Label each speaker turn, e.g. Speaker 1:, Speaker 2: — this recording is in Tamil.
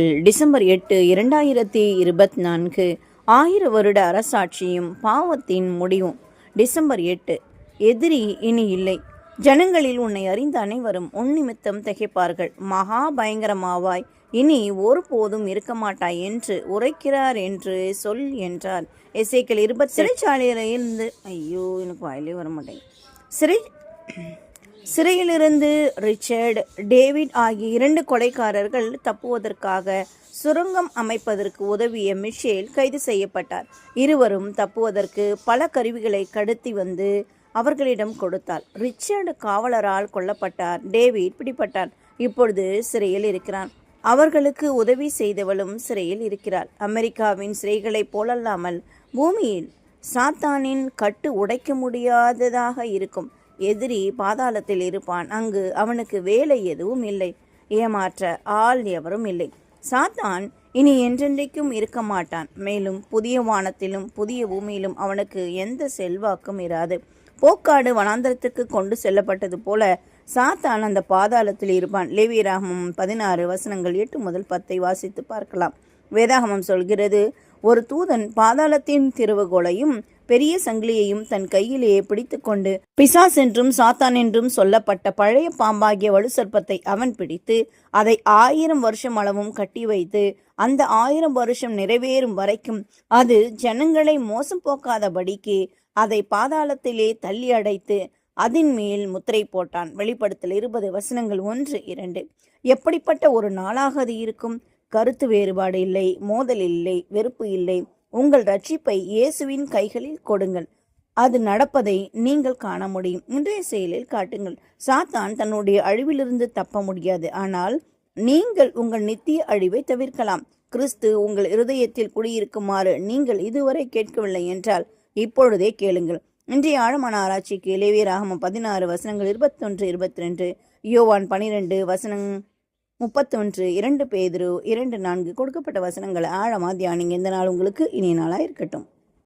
Speaker 1: டிசம்பர் எட்டு இரண்டாயிரத்தி இருபத்தி நான்கு ஆயிர வருட அரசாட்சியும் பாவத்தின் முடிவும். டிசம்பர் எட்டு எதிரி இனி இல்லை. ஜனங்களில் உன்னை அறிந்த அனைவரும் உன் நிமித்தம் திகைப்பார்கள். மகா பயங்கரமாவாய் இனி ஒருபோதும் இருக்க மாட்டாய் என்று உரைக்கிறார் என்று சொல் என்றார். எசைக்கள் இருபத்தி சிறைச்சாலையிலிருந்து ஐயோ எனக்கு வாயிலே வர மாட்டேங்குது சிறை சிறையிலிருந்து ரிச்சர்ட் டேவிட் ஆகிய இரண்டு கொலைக்காரர்கள் தப்புவதற்காக சுரங்கம் அமைப்பதற்கு உதவிய மிஷேல் கைது செய்யப்பட்டார். இருவரும் தப்புவதற்கு பல கருவிகளை கடத்தி வந்து அவர்களிடம் கொடுத்தார். ரிச்சர்டு காவலரால் கொல்லப்பட்டார். டேவிட் பிடிப்பட்டான் இப்பொழுது சிறையில் இருக்கிறான். அவர்களுக்கு உதவி செய்தவளும் சிறையில் இருக்கிறாள். அமெரிக்காவின் சிறைகளைப் போலல்லாமல் பூமியில் சாத்தானின் கட்டு உடைக்க முடியாததாக இருக்கும். எதிரி பாதாளத்தில் இருப்பான். அங்கு அவனுக்கு வேலை எதுவும் இல்லை. ஏமாற்ற ஆள் எவரும் இல்லை. சாத்தான் இனி என்றென்றைக்கும் இருக்க மாட்டான். மேலும் புதிய வானத்திலும் புதிய பூமியிலும் அவனுக்கு எந்த செல்வாக்கும் இராது. போக்காடு வனாந்தரத்துக்கு கொண்டு செல்லப்பட்டது போல சாத்தான் அந்த பாதாளத்தில் இருப்பான். லேவியராகமம் பதினாறு வசனங்கள் எட்டு முதல் பத்தை வாசித்து பார்க்கலாம். வேதாகமம் சொல்கிறது ஒரு தூதன் பாதாளத்தின் திருவுகோலையும் பெரிய சங்கிலியையும் தன் கையிலேயே பிடித்துக்கொண்டு பிசாஸ் என்றும் சாத்தான் என்றும் சொல்லப்பட்ட பழைய பாம்பாகிய வலுசற்பத்தை அவன் பிடித்து அதை ஆயிரம் வருஷம் அளவும் கட்டி வைத்து அந்த ஆயிரம் வருஷம் நிறைவேறும் வரைக்கும் அது ஜனங்களை மோசம் போக்காதபடிக்கு அதை பாதாளத்திலே தள்ளி அடைத்து அதன் மேல் முத்திரை போட்டான். வெளிப்படுத்தல் இருபது வசனங்கள் ஒன்று இரண்டு. எப்படிப்பட்ட ஒரு நாளாக அது இருக்கும்? கருத்து வேறுபாடு இல்லை மோதல் இல்லை வெறுப்பு இல்லை. உங்கள் ரட்சிப்பை இயேசுவின் கைகளில் கொடுங்கள். அது நடப்பதை நீங்கள் காண முடியும். இன்றைய செயலில் காட்டுங்கள். சாத்தான் தன்னுடைய அழிவிலிருந்து தப்ப முடியாது. ஆனால் நீங்கள் உங்கள் நித்திய அழிவை தவிர்க்கலாம். கிறிஸ்து உங்கள் இருதயத்தில் குடியிருக்குமாறு நீங்கள் இதுவரை கேட்கவில்லை என்றால் இப்பொழுதே கேளுங்கள். இன்றைய ஆழமான ஆராய்ச்சிக்கு லேவியராகமம் பதினாறு வசனங்கள் இருபத்தொன்று இருபத்தி ரெண்டு யோவான் பனிரெண்டு வசனம் முப்பத்தொன்று இரண்டு பேதுரு இரண்டு நான்கு கொடுக்கப்பட்ட வசனங்களை ஆழமாக தியானிங்க. இந்த நாள் உங்களுக்கு இனிய நாளாக இருக்கட்டும்.